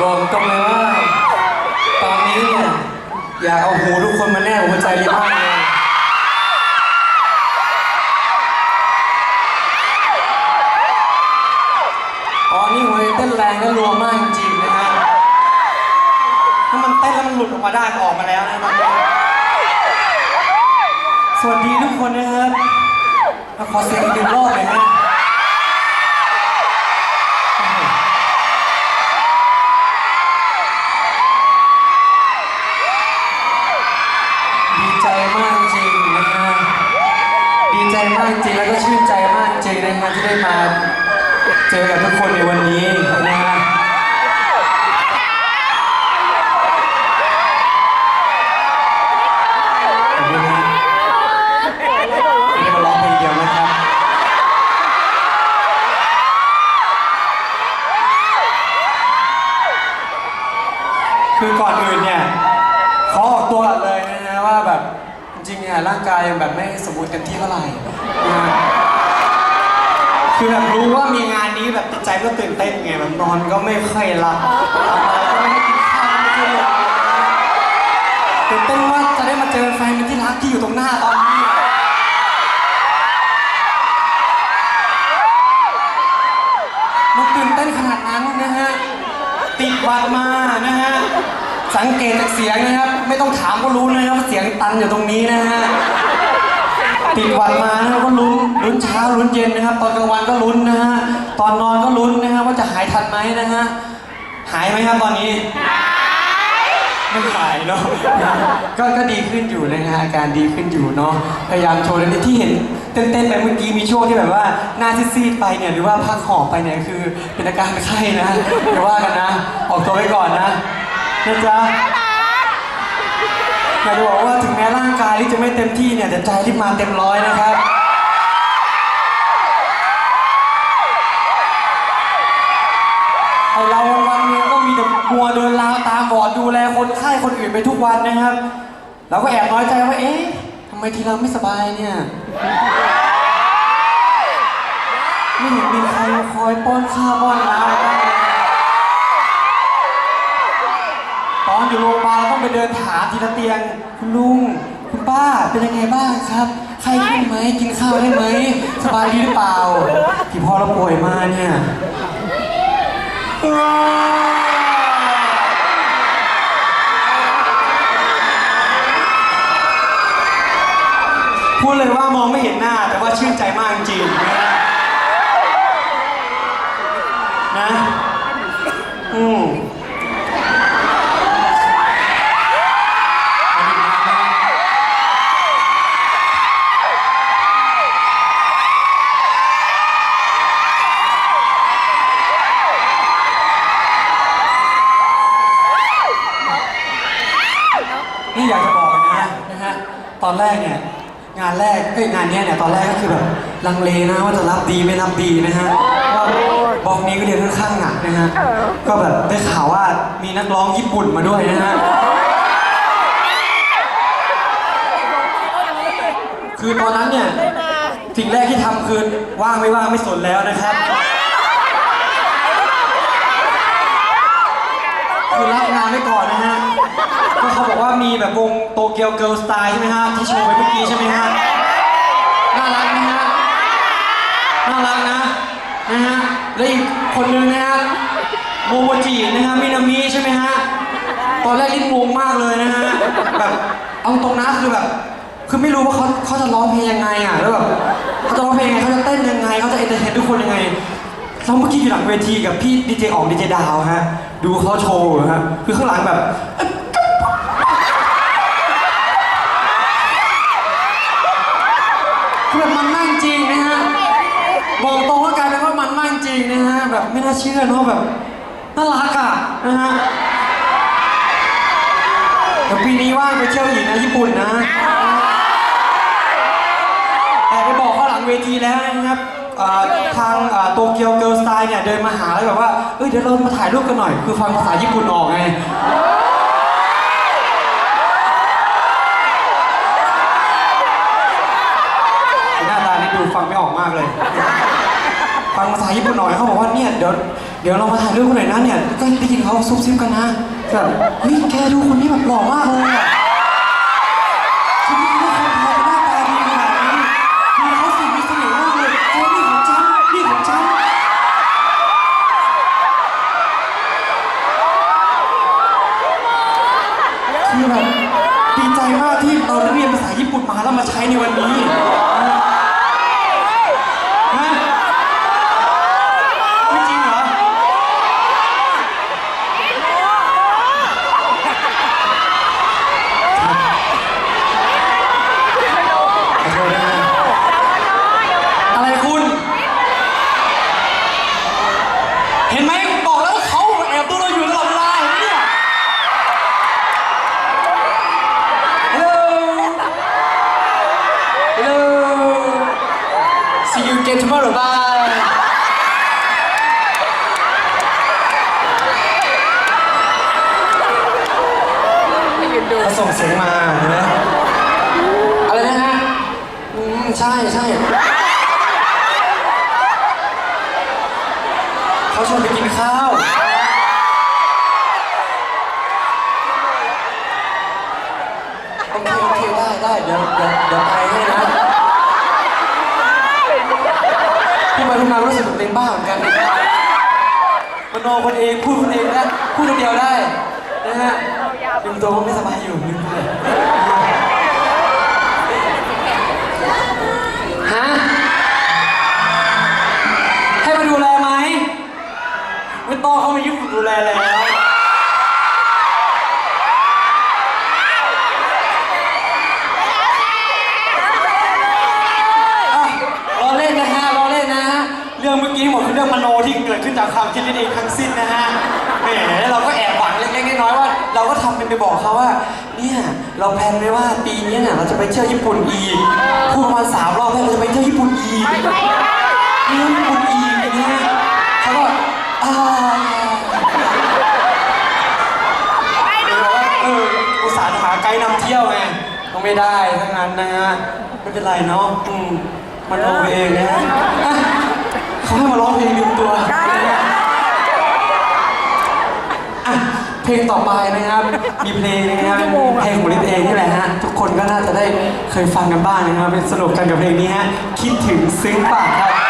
บอกตรงเลยว่า ตอนนี้เนี่ยอยากเอาหูทุกคนมาแนบหัวใจเลยมากเลยตอนนี้หัวใจเต้นแรงและรัวมากจริงๆนะฮะถ้ามันเต้นแล้วมันหลุดออกมาได้ก็ออกมาแล้วนะตอนนี้สวัสดีทุกคนนะครับแล้วขอเสียงอีกหนึ่งรอบเลยฮะ งนะที่ได้มาเจอกับทุกคนในวันนี้นะฮะขอบคุณฮะไม่ได้มาร้องเพลงเดียวนะครับคือก่อนอื่นเนี่ยขอออกตัวก่อนเลยนะฮะว่าแบบจริงๆเนี่ยร่างกายยังแบบไม่สมบูรณ์เต็มที่เท่าไหร่นะฮะ คือแบบรู้ว่ามีงานนี้แบบจิตใจก็ตื่นเต้นไงแบบนอนก็ไม่ค่อยหลับออกมาก็ไม่ได้กินข้าวไม่ค่อยหลับตื่นเต้นว่าจะได้มาเจอแฟนเป็นที่รักที่อยู่ตรงหน้าตอนนี้ มันตื่นเต้นขนาดนั้นนะฮะ ติดหวัดมานะฮะ สังเกตจากเสียงนะครับ ไม่ต้องถามก็รู้นะครับว่าเสียงตันอยู่ตรงนี้นะฮะ ติดหวัดมานะครับก็ลุ้นลุ้นเช้าลุ้นเย็นนะครับ ตอนกลางวันก็ลุ้นนะฮะตอนนอนก็ลุ้นนะครับว่าจะหายทันไหมนะฮะหายไหมครับตอนนี้ไม่หายเนาะก็ก็ดีขึ้นอยู่นะฮะอาการดีขึ้นอยู่เนาะพยายามโชว์ในที่เห็นเต้นๆไปเมื่อกี้มีช่วงที่แบบว่าหน้าซีดๆไปเนี่ยหรือว่าพักหอบไปเนี่ยคือเป็นอาการไข้นะอย่าว่ากันนะออกตัวไว้ก่อนนะนะจ๊ะ อยากจะบอกว่าถึงแม้ร่างกายที่จะไม่เต็มที่เนี่ยแต่ใจที่มาเต็มร้อยนะครับ ไอเราวันๆนึงก็มีแต่มัวเดินราวตามบอดดูแลคนไข้คนอื่นไปทุกวันนะครับ เราก็แอบน้อยใจว่าเอ๊ะทำไมทีเราไม่สบายเนี่ย ไม่เห็นมีใครมาคอยป้อนข้าวป้อนน้ำเลยตอนอยู่โรงพยาบาลต้อง ไปเดินถามทีละเตียงคุณลุงคุณป้าเป็นยังไงบ้างครับไข้ขึ้นไหมกินข้าวได้ไหมสบายดีหรือเปล่า ที่พ่อเราป่วยมาเนี่ยพูดเลยว่ามองไม่เห็นหน้าแต่ว่าชื่นใจมากจริง นี่อยากจะบอกเลยนะนะฮะตอนแรกเนี่ยงานแรกเอ้ยงานเนี้ยเนี่ยตอนแรกก็คือแบบลังเลนะว่าจะรับดีไม่รับดีนะฮะว่าบอกนี้ก็เรียนค่อนข้างหนักนะฮะก็แบบได้ข่าวว่ามีนักร้องญี่ปุ่นมาด้วยนะฮะคือตอนนั้นเนี่ยสิ่งแรกที่ทำคือว่างไม่ว่างไม่สนแล้วนะครับ คือรับงานไว้ก่อนนะฮะก็เขาบอกว่ามีแบบวงโตเกียวเกิร์ลสไตล์ใช่ไหมฮะที่โชว์ไปเมื่อกี้ใช่ไหมฮะน่ารักนะฮะน่ารักนะนะฮะแล้วอีกคนนึงนะฮะโมโมจินะฮะมินามิใช่ไหมฮะตอนแรกลิ้นงงมากเลยนะฮะแบบเอาตรงนะคือแบบคือไม่รู้ว่าเขาเขาจะร้องเพลงยังไงอะแล้วแบบเขาจะร้องเพลงยังไงเขาจะเต้นยังไงเขาจะเอนเตอร์เทนทุกคนยังไงเราเมื่อกี้อยู่หลังเวทีกับพี่ดีเจอ๋องดีเจดาวฮะ ดูเขาโชว์อยู่ฮะคือข้างหลังแบบ คือแบบมันมากจริงนะฮะบอกตรงว่ากลายเป็นว่ามันมากจริงนะฮะแบบไม่น่าเชื่อเนอะแบบน่ารักอะนะฮะแต่ปีนี้ว่างไปเที่ยวอีกนะญี่ปุ่นนะแต่ไปบอกเขาหลังเวทีแล้วนะครับ เอ่อทางโตเกียวเกิร์ลสไตล์เนี่ยเดินมาหาแล้วแบบว่าเอ้ยเดี๋ยวเรามาถ่ายรูปกันหน่อย คือฟังภาษาญี่ปุ่นออกไง หน้าตานี่ดูฟังไม่ออกมากเลย ฟังภาษาญี่ปุ่นหน่อยเขาบอกว่าเนี่ยเดี๋ยวเดี๋ยวเรามาถ่ายรูปกันหน่อยนะเนี่ยก็ได้ยินเขาซุบซิบกันนะแบบเฮ้ยแกดูคนนี้แบบหล่อมากเลยอะ มาแล้วมาใช้ในวันนี้ฮะไม่จริงเหรอ ขอโทษนะฮะอะไรคุณ เห็นไหมบอกแล้วว่าเขาแอบดูเราอยู่ตลอดเวลาเห็นไหมเนี่ย Hello Hello See you again tomorrow bye เขาส่งเสียงมาเห็นไหมอะไรนะฮะอืมใช่ใช่เขาชวนไปกินข้าว โอเคโอเคได้ได้เดี๋ยวเดี๋ยวเดี๋ยวไปให้นะ พูดไปพูดมารู้สึกเหมือนเป็นบ้าเหมือนกันมโนคนเองพูดคนเองนะพูดคนเดียวได้นะฮะลืมตัวว่าไม่สบายอยู่ลืมไปเลยฮะให้มาดูแลไหมไม่ต้องเขามาญี่ปุ่งดูแลแล้ว อะรอเล่นนะฮะรอเล่นนะฮะ เรื่องเมื่อกี้หมดคือเรื่องมโนที่เกิดขึ้นจากความคิดเล่นเองทั้งสิ้นนะฮะแหมเราก็แอบหวังเล็กๆน้อยๆว่า เราก็ทำเป็นไปบอกเขาว่า เนี่ยเราแพลนไว้ว่าปีนี้เนี่ยเราจะไปเที่ยวญี่ปุ่นอีกพูดมาสามรอบแล้วเราจะไปเที่ยวญี่ปุ่นอีกเที่ยวญี่ปุ่นอีกอย่างเงี้ยเขาก็อ่าเอออุตส่าห์หาไกด์นำเที่ยวไงก็ไม่ได้ทั้งนั้นนะฮะไม่เป็นไรเนาะอืมมันโอเองนะฮะ เขาให้มาร้องเพลงลืมตัวอะเพลงต่อไปนะครับ มีเพลงนะครับเพลงของลิศเองนี่แหละฮะ ทุกคนก็น่าจะได้เคยฟังกันบ้างนะครับเป็นสนุกกันกับเพลงนี้ฮะ คิดถึงซึ้งปากครับ